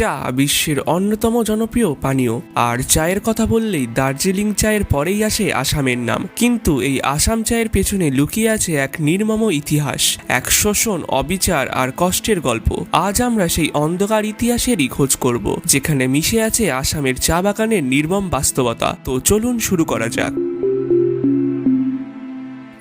চা বিশ্বের অন্যতম জনপ্রিয় পানীয়। আর চায়ের কথা বললেই দার্জিলিং চায়ের পরেই আসে আসামের নাম। কিন্তু এই আসাম চায়ের পেছনে লুকিয়ে আছে এক নির্মম ইতিহাস, এক শোষণ, অবিচার আর কষ্টের গল্প। আজ আমরা সেই অন্ধকার ইতিহাসেরই খোঁজ করব, যেখানে মিশে আছে আসামের চা বাগানের নির্মম বাস্তবতা। তো চলুন শুরু করা যাক।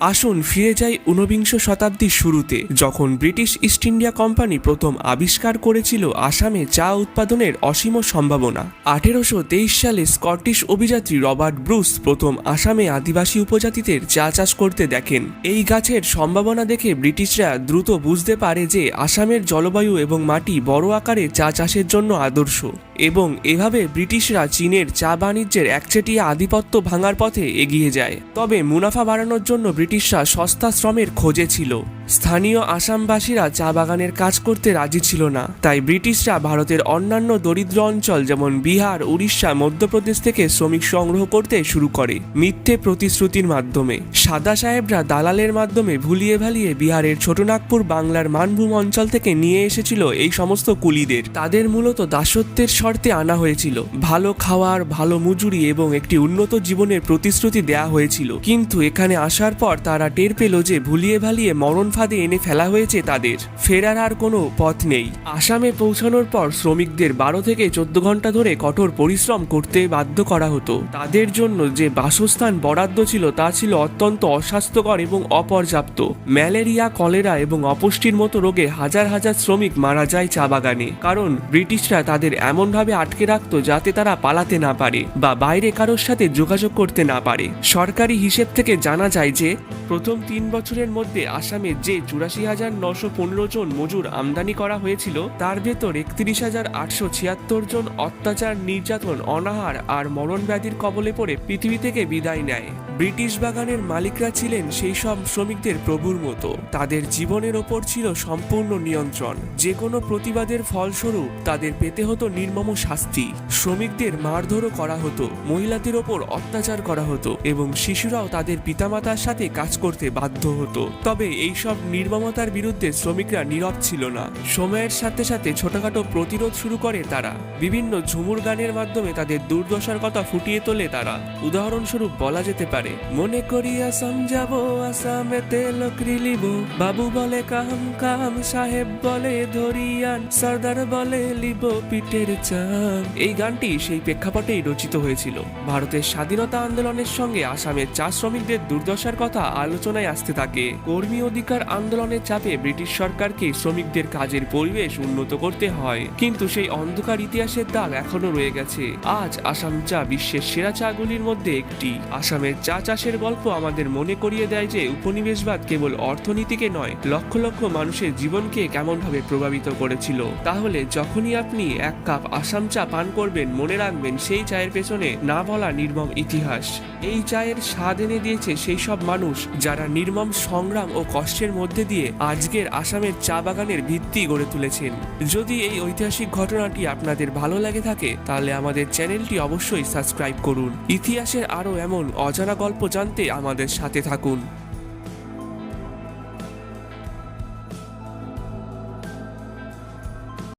আসুন ফিরে যাই ঊনবিংশ শতাব্দীর শুরুতে, যখন ব্রিটিশ ইস্ট ইন্ডিয়া কোম্পানি প্রথম আবিষ্কার করেছিল আসামে চা উৎপাদনের অসীম সম্ভাবনা। আঠেরোশো তেইশ সালে স্কটিশ অভিযাত্রী রবার্ট ব্রুস প্রথম আসামে আদিবাসী উপজাতিদের চা চাষ করতে দেখেন। এই গাছের সম্ভাবনা দেখে ব্রিটিশরা দ্রুত বুঝতে পারে যে আসামের জলবায়ু এবং মাটি বড় আকারে চা চাষের জন্য আদর্শ। এবং এভাবে ব্রিটিশরা চীনের চা বাণিজ্যের একচেটিয়া আধিপত্য ভাঙার পথে এগিয়ে যায়। তবে মুনাফা বাড়ানোর জন্য ব্রিটিশরা সস্তা শ্রমের খোঁজে ছিল। স্থানীয় আসামবাসীরা চা বাগানের কাজ করতে রাজি ছিল না। তাই ব্রিটিশরা ভারতের অন্যান্য দরিদ্র অঞ্চল যেমন বিহার, উড়িষ্যা, মধ্যপ্রদেশ থেকে শ্রমিক সংগ্রহ করতে শুরু করে মিথ্যে প্রতিশ্রুতির মাধ্যমে। সাদা সাহেবরা দালালের মাধ্যমে ভুলিয়ে ভালিয়ে বিহারের ছোটনাগপুর বাংলার মানভূম অঞ্চল থেকে নিয়ে এসেছিল এই সমস্ত কুলিদের। তাদের মূলত দাসত্বের শর্তে আনা হয়েছিল। ভালো খাওয়ার, ভালো মজুরি এবং একটি উন্নত জীবনের প্রতিশ্রুতি দেয়া হয়েছিল। কিন্তু এখানে আসার পর তারা টের পেল যে ভুলিয়ে ভালিয়ে মরণ ফাঁদে এনে ফেলা হয়েছে তাদের। ফেরার আর কোনো পথ নেই। আসামে পৌঁছানোর পর শ্রমিকদের বারো থেকে চোদ্দ ঘণ্টা ধরে কঠোর পরিশ্রম করতে বাধ্য করা হতো। তাদের জন্য যে বাসস্থান বরাদ্দ ছিল তা ছিল অত্যন্ত অস্বাস্থ্যকর এবং অপর্যাপ্ত। ম্যালেরিয়া, কলেরা এবং অপুষ্টির মতো রোগে হাজার হাজার শ্রমিক মারা যায় চা বাগানে। কারণ ব্রিটিশরা তাদের এমনভাবে আটকে রাখত যাতে তারা পালাতে না পারে বা বাইরে কারোর সাথে যোগাযোগ করতে না পারে। সরকারি হিসেব থেকে জানা যায় যে, প্রথম তিন বছরের মধ্যে আসামে যে চুরাশি হাজার নশো পনেরো জন মজুর আমদানি করা হয়েছিল, তার ভেতর একত্রিশ হাজার আটশো ছিয়াত্তর জন অত্যাচার, নির্যাতন, অনাহার আর মরণ ব্যাধির কবলে পড়ে পৃথিবী থেকে বিদায় নেয়। ব্রিটিশ বাগানের মালিকরা ছিলেন সেই সব শ্রমিকদের প্রভুর মতো। তাদের জীবনের ওপর ছিল সম্পূর্ণ নিয়ন্ত্রণ। যে কোনো প্রতিবাদের ফলস্বরূপ তাদের পেতে হতো নির্মম শাস্তি। শ্রমিকদের মারধরও করা হতো, মহিলাদের ওপর অত্যাচার করা হতো এবং শিশুরাও তাদের পিতামাতার সাথে কাজ করতে বাধ্য হতো। তবে এই সব নির্মমতার বিরুদ্ধে শ্রমিকরা নীরব ছিল না। সময়ের সাথে সাথে ছোটখাটো প্রতিরোধ শুরু করে তারা। বিভিন্ন ঝুমুর গানের মাধ্যমে তাদের দুর্দশার কথা ফুটিয়ে তোলে তারা। উদাহরণস্বরূপ বলা যেতে পারে মনে করি আসাম যাব আসামেতে লকরি লিব বাবু বলে, কাম কাম, সাহেব বলে, ধরিয়ান। সর্দার বলে, লিব পিঠের চাম। এই গানটি সেই প্রেক্ষাপটেই রচিত হয়েছিল। ভারতের স্বাধীনতা আন্দোলনের সঙ্গে আসামের চা শ্রমিকদের দুর্দশার কথা আলোচনায় আসতে থাকে। কর্মী অধিকার আন্দোলনের চাপে ব্রিটিশ সরকারকে শ্রমিকদের কাজের পরিবেশ উন্নত করতে হয়। কিন্তু সেই অন্ধকার ইতিহাসের দাগ এখনও রয়ে গেছে। আজ আসাম চা বিশ্বের সেরা চাগুলির মধ্যে একটি। আসামের চা চাষের গল্প আমাদের মনে করিয়ে দেয় যে উপনিবেশবাদ কেবল অর্থনীতিকে নয়, লক্ষ লক্ষ মানুষের জীবনকে কেমনভাবে প্রভাবিত করেছিল। তাহলে যখনই আপনি এক কাপ আসাম চা পান করবেন, মনে রাখবেন সেই চায়ের পেছনে না বলা নির্মম ইতিহাস। এই চায়ের স্বাদ এনে দিয়েছে সেই সব মানুষ যারা নির্মম সংগ্রাম ও কষ্টের মধ্যে দিয়ে আজকের আসামের চা বাগানের ভিত্তি গড়ে তুলেছেন। যদি এই ঐতিহাসিক ঘটনাটি আপনাদের ভালো লাগে থাকে, তাহলে আমাদের চ্যানেলটি অবশ্যই সাবস্ক্রাইব করুন। ইতিহাসের আরও এমন অজানা গল্প জানতে আমাদের সাথে থাকুন।